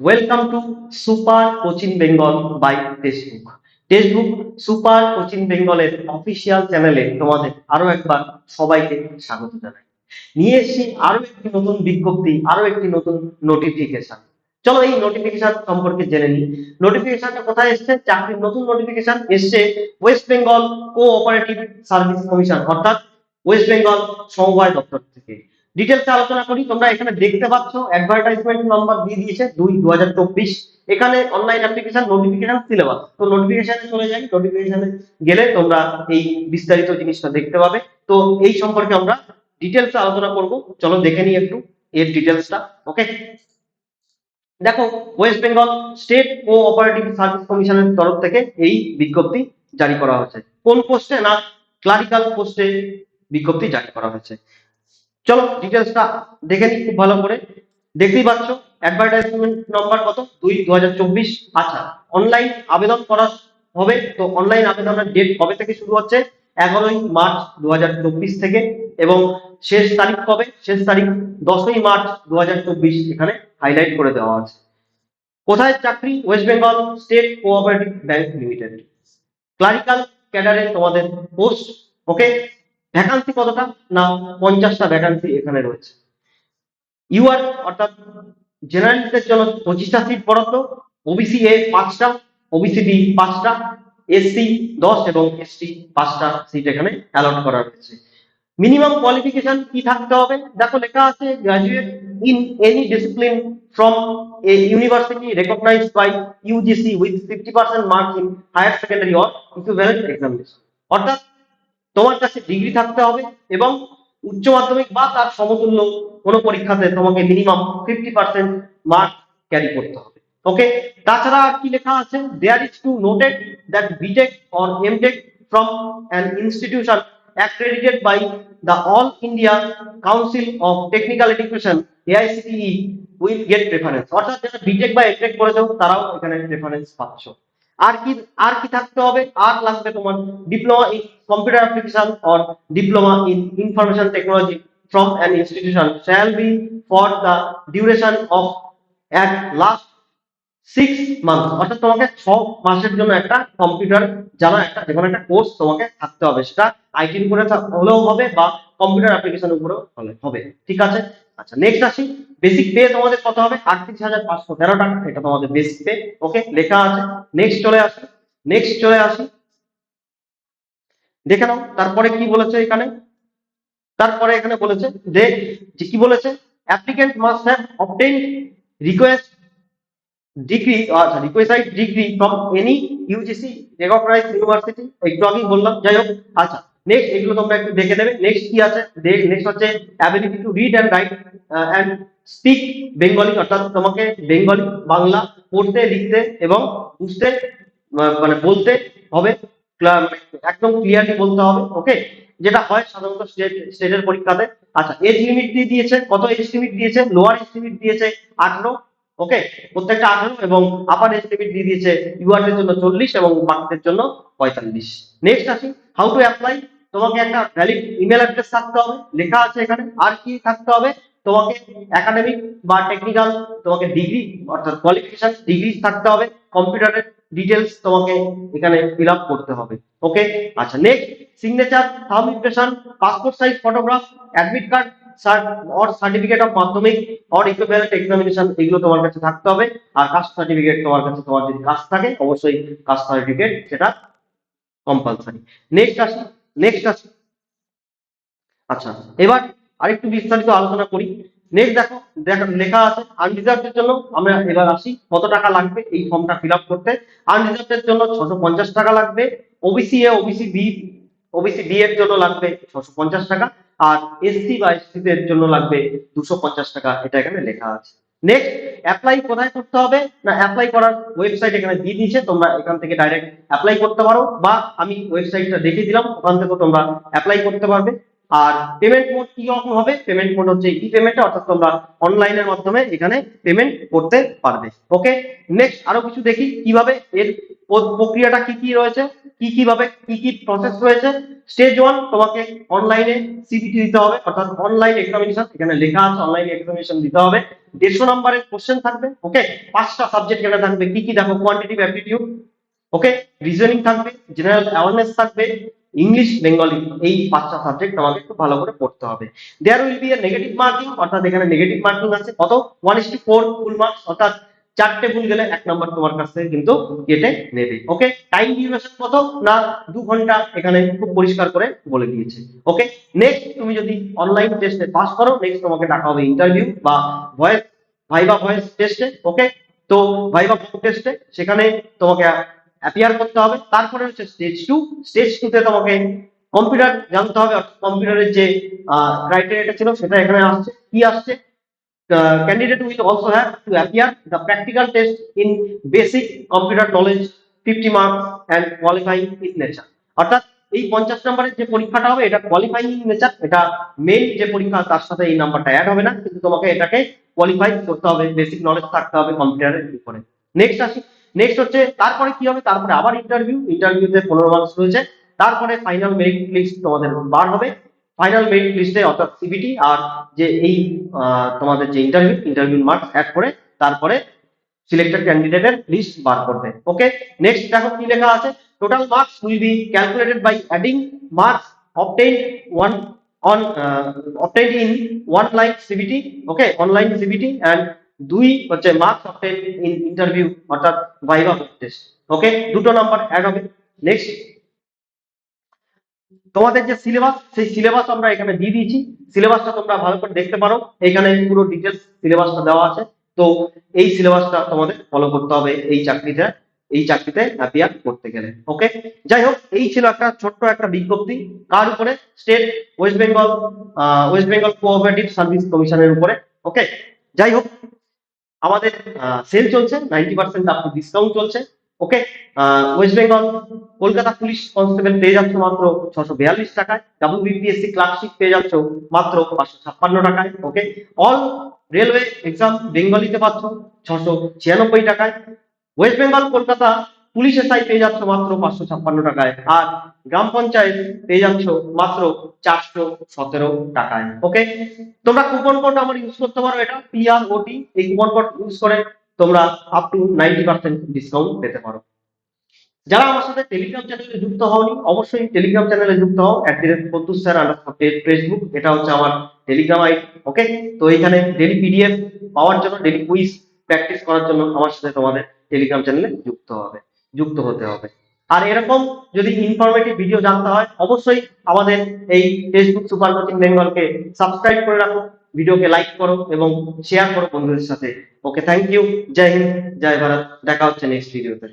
Welcome to super coaching Bengal by textbook textbook super coaching বেঙ্গলের official চ্যানেলে তোমাদের আরও একবার সবাইকে স্বাগত জানাই। নিয়ে এসেছি আরও একটি নতুন বিজ্ঞপ্তি, আরও একটি নতুন নোটিফিকেশন চলো এই নোটিফিকেশন সম্পর্কে জেনে নিই। নোটিফিকেশনটা কোথায় এসছে? চাকরির নতুন নোটিফিকেশন এসছে West Bengal cooperative service commission অর্থাৎ ওয়েস্ট বেঙ্গল সমবায় দপ্তর থেকে। ডিটেলসে আলোচনা করি, তোমরা এখানে দেখতে পাচ্ছ অ্যাডভার্টাইজমেন্ট নাম্বার দিয়ে দিয়েছে দুই দু হাজার চব্বিশ। এখানে অনলাইন অ্যাপ্লিকেশন নোটিফিকেশন সিলেবাস তো নোটিফিকেশনে চলে যাই নোটিফিকেশনে গেলে তোমরা এই বিস্তারিত জিনিসটা দেখতে পাবে। তো এই সম্পর্কে আমরা ডিটেলসে আলোচনা করব। চলো দেখে নিই একটু এর ডিটেলসটা ওকে দেখো West Bengal state cooperative service কমিশনের তরফ থেকে এই বিজ্ঞপ্তি জারি করা হয়েছে। কোন পোস্টে না ক্লারিক্যাল পোস্টে বিজ্ঞপ্তি জারি করা হয়েছে। চলো ডিটেলসটা দেখে নিই খুব ভালো করে। দেখতেই পাচ্ছ অ্যাডভার্টাইজমেন্ট নম্বর কত? দুই দু হাজার চব্বিশ। আচ্ছা অনলাইন আবেদন করা হবে। তো অনলাইন আবেদনের ডেট কবে থেকে শুরু হচ্ছে? এগারোই মার্চ দু হাজার চব্বিশ থেকে এবং শেষ তারিখ কবে? শেষ তারিখ দশই মার্চ দু হাজার চব্বিশ, এখানে হাইলাইট করে দেওয়া আছে। কোথায় চাকরি? West Bengal state cooperative bank limited clerical ক্যাডারে তোমাদের পোস্ট ওকে ভ্যাকান্সি কতটা? না পঞ্চাশটা ভ্যাকান্সি এখানে রয়েছে। ইউআর অর্থাৎ জেনারেলদের জন্য পঁচিশটা সিট বরাদ্দ ওবিসি এ পাঁচটা ওবিসি বি পাঁচটা এসসি দশ এবং এসটি পাঁচটা সিট এখানে অ্যালট করা রয়েছে মিনিমাম কোয়ালিফিকেশন কি থাকতে হবে? দেখো, লেখা আছে graduate in any discipline from a university recognised by UGC with fifty percent mark in higher secondary or equivalent examination অর্থাৎ তোমার কাছে ডিগ্রি থাকতে হবে এবং উচ্চ মাধ্যমিক বা তার সমতুল্য কোনো পরীক্ষাতে তোমাকে minimum fifty percent mark carry করতে হবে। ওকে তাছাড়া আর কি লেখা আছে? There is to noted that BTech or MTech from an institution accredited by the All India Council of Technical Education AICTE will get preference অর্থাৎ যারা বিটেক বা এমটেক করেছ তারাও এখানে প্রেফারেন্স পাচ্ছ। আর কি আর কি থাকতে হবে? আর লাগবে তোমার diploma in computer application or diploma in information technology from an institution shall be for the duration of at last six month অর্থাৎ তোমাকে ছ মাসের জন্য একটা কম্পিউটার জানা, একটা যে একটা কোর্স তোমাকে থাকতে হবে। সেটা আইটির উপরে হলেও হবে বা কম্পিউটার অ্যাপ্লিকেশন উপরেও হবে। ঠিক আছে? আচ্ছা নেক্সট আসি। বেসিক পে তোমাদের কত হবে? আটত্রিশ হাজার পাঁচশো তেরো টাকা। এটা তোমাদের বেসিক পে ওকে লেখা আছে। নেক্সট চলে আসি। নেক্সট চলে আসি। দেখে নাও, তারপরে কি বলেছে এখানে? তারপরে এখানে বলেছে যে কি বলেছে? Applicant must have obtained requisite degree আচ্ছা requisite degree from any UGC recognise university একটু আগেই বললাম। যাই হোক আচ্ছা নেক্সট এগুলো তোমরা একটু দেখে নেবে। নেক্সট কি আছে? নেক্সট হচ্ছে ability to read and write and speak Bengali অর্থাৎ তোমাকে বেঙ্গলি বাংলা পড়তে, লিখতে এবং বুঝতে মানে বলতে হবে। একদম ক্লিয়ারলি বলতে হবে ওকে যেটা হয় সাধারণত স্টেট স্টেটের পরীক্ষাতে। আচ্ছা এজ লিমিট দিয়ে দিয়েছে? কত এজ লিমিট দিয়েছে? লোয়ার এজ লিমিট দিয়েছে আঠারো ওকে প্রত্যেকটা আঠারো এবং আপার এজ লিমিট দিয়ে দিয়েছে ইউআর এর জন্য চল্লিশ এবং বাকিদের জন্য পঁয়তাল্লিশ। নেক্সট আসি হাউ টু অ্যাপ্লাই তোমাকে একটা ভ্যালিড ইমেল অ্যাড্রেস থাকতে হবে, লেখা আছে এখানে, আর কি থাকতে হবে? তোমাকে একাডেমিক বা টেকনিক্যাল তোমাকে ডিগ্রি অর্থাৎ কোয়ালিফিকেশন ডিগ্রি থাকতে হবে কম্পিউটারের ডিটেলস তোমাকে এখানে ফিল আপ করতে হবে। ওকে আচ্ছা next signature thumb impression passport size photograph admit card or certificate of Madhyamik or equivalent examination এগুলো তোমার কাছে থাকতে হবে। আর কাস্ট সার্টিফিকেট তোমার কাছে, তোমার যদি কাস্ট থাকে, অবশ্যই কাস্ট সার্টিফিকেট সেটা কম্পালসারি নেক্সট আসি নেক্সট আসি আচ্ছা এবার আরেকটু বিস্তারিত আলোচনা করি। নেক্সট দেখো লেখা আছে আনরিজার্ভের জন্য আমরা এবার আসি, কত টাকা লাগবে এই ফর্মটা ফিল করতে। আনরিজার্ভের জন্য ছশো পঞ্চাশ টাকা লাগবে OBC A OBC B OBC B এর জন্য লাগবে ছশো পঞ্চাশ টাকা, আর এসসি বা এসসি এর জন্য লাগবে দুশো পঞ্চাশ টাকা, এটা এখানে লেখা আছে। নেক্সট অ্যাপ্লাই কোথায় করতে হবে? না অ্যাপ্লাই করার ওয়েবসাইট এখানে দিয়ে দিয়েছে, তোমরা এখান থেকে ডাইরেক্ট অ্যাপ্লাই করতে পারো, বা আমি ওয়েবসাইটটা দেখিয়ে দিলাম, ওখান থেকে তোমরা অ্যাপ্লাই করতে পারবে। আর পেমেন্ট মোড কি রকম হবে? পেমেন্ট মোড হচ্ছে ই পেমেন্ট অর্থাৎ তোমরা অনলাইনের মাধ্যমে এখানে পেমেন্ট করতে পারবে। ওকে নেক্সট আরও কিছু দেখি, কীভাবে এর প্রক্রিয়াটা কি কি রয়েছে? কি কীভাবে কি কি প্রসেস রয়েছে? স্টেজ ওয়ান তোমাকে অনলাইনে সিবিটি দিতে হবে, অর্থাৎ অনলাইন এক্সামিনেশন এখানে লেখা আছে অনলাইন এক্সামিনেশন দিতে হবে। দেড়শো নম্বরের কোশ্চেন থাকবে ওকে পাঁচটা সাবজেক্ট এখানে থাকবে, কি কি দেখো কোয়ান্টিটিভ অ্যাপটিটিউড ওকে রিজনিং থাকবে জেনারেল অ্যাওয়ারনেস থাকবে ইংলিশ বেঙ্গলি এই পাঁচটা সাবজেক্ট আমাকে একটু ভালো করে পড়তে হবে। There will be a negative marking অর্থাৎ এখানে নেগেটিভ মার্কিং আছে। কত? One is to four full marks অর্থাৎ চারটে ভুল গেলে এক নাম্বার তোমার কাছ থেকে কিন্তু কেটে নেবে ওকে টাইম ডিউরেশন কত? না, দু ঘণ্টা এখানে খুব পরিষ্কার করে বলে দিয়েছে ওকে নেক্সট তুমি যদি অনলাইন টেস্টে পাস করো নেক্সট তোমাকে ডাকা হবে ইন্টারভিউ বা ভয়েস ভাইবা ভয়েস টেস্টে ওকে তো ভাইবা টেস্টে সেখানে তোমাকে অ্যাপিয়ার করতে হবে, তারপরে হচ্ছে স্টেজ টু স্টেজ টু তে তোমাকে কম্পিউটার জানতে হবে কম্পিউটারের যে ক্রাইটেরিয়াটা ছিল সেটা এখানে আসছে, কি আসছে? Candidate will also have to appear the practical test in basic computer knowledge 50 marks and qualifying in nature. অর্থাৎ এই পঞ্চাশ নম্বরের যে পরীক্ষাটা হবে, এটা কোয়ালিফাইং নেচার এটা মেন যে পরীক্ষা, তার সাথে এই নাম্বারটা অ্যাড হবে না, কিন্তু তোমাকে এটাকে কোয়ালিফাই করতে হবে বেসিক নলেজ থাকতে হবে কম্পিউটারের উপরে। নেক্সট আসি। নেক্সট হচ্ছে, তারপরে কি হবে? তারপরে আবার ইন্টারভিউ ইন্টারভিউতে পনেরো মার্কস রয়েছে। তারপরে ফাইনাল মেরিট লিস্ট তোমাদের বার হবে। ফাইনাল মেরিট লিস্টে অর্থাৎ সিবিটি আর যে এই তোমাদের যে ইন্টারভিউ ইন্টারভিউ মার্কস অ্যাড করে তারপরে সিলেক্টেড ক্যান্ডিডেটের লিস্ট বার করবে। ওকে নেক্সট দেখো কি লেখা আছে। Total marks will be calculated by adding marks obtained one on uh, obtained in one line CBT okay online CBT and দুই হচ্ছে মার্কস obtained ইন ইন্টারভিউ অর্থাৎ ভাইভা টেস্ট ওকে দুটো number add হবে। Next তোমাদের যে syllabus সেই syllabus আমরা এখানে দিয়ে দিয়েছি। সিলেবাসটা তোমরা ভালো করে দেখতে পারো। এখানে পুরো ডিটেলস সিলেবাসটা দেওয়া আছে। তো এই সিলেবাসটা তোমাদের ফলো করতে হবে এই চাকরিতে এই চাকরিতে অ্যাপিয়ার করতে গেলে। ওকে যাই হোক, এই ছিল একটা ছোট্ট একটা বিজ্ঞপ্তি। কার উপরে? State West Bengal West Bengal cooperative service কমিশনের উপরে। ওকে যাই হোক, আমাদের সেল চলছে। নাইনটি পার্সেন্ট আপনি ডিসকাউন্ট চলছে। Okay West Bengal Kolkata police constable পেয়ে যাচ্ছ মাত্র ছশো বিয়াল্লিশ টাকায়। ডাব্লিউ বিপিএসসি ক্লার্কশিপ পেয়ে যাচ্ছ মাত্র পাঁচশো ছাপ্পান্ন টাকায়। ওকে অল রেলওয়ে এক্সাম বেঙ্গলিতে পাচ্ছ ছশো ছিয়ানব্বই টাকায়। West Bengal Kolkata police SI পেয়ে যাচ্ছ মাত্র পাঁচশো ছাপ্পান্ন টাকায়। আর গ্রাম পঞ্চায়েত পেয়ে যাচ্ছ মাত্র চারশো সতেরো টাকায়। ওকে তোমরা কুপন কোড আমার ইউজ করতে পারো এটা পিআর ওটি এই কুপন কোড ইউজ করে তোমরা up to ninety percent discount পেতে পারো। যারা আমার সাথে টেলিগ্রাম চ্যানেলে যুক্ত হওনি, অবশ্যই টেলিগ্রাম চ্যানেলে যুক্ত হও। At the rate sir underscore Facebook এটা হচ্ছে আমার টেলিগ্রাম আইডি ওকে তো এখানে ডেলি পিডিএফ পাওয়ার জন্য ডেলি কুইজ প্র্যাকটিস করার জন্য আমার সাথে তোমাদের টেলিগ্রাম চ্যানেলে যুক্ত হবে, যুক্ত হতে হবে। আর এরকম যদি ইনফরমেটিভ ভিডিও জানতে হয়, অবশ্যই আমাদের এই ফেসবুক সুপার কোচিং বেঙ্গলকে সাবস্ক্রাইব করে রাখো। ভিডিওকে লাইক করো এবং শেয়ার করো বন্ধুদের সাথে। ওকে থ্যাংক ইউ জয় হিন্দ, জয় ভারত। দেখা হচ্ছে নেক্সট ভিডিওতে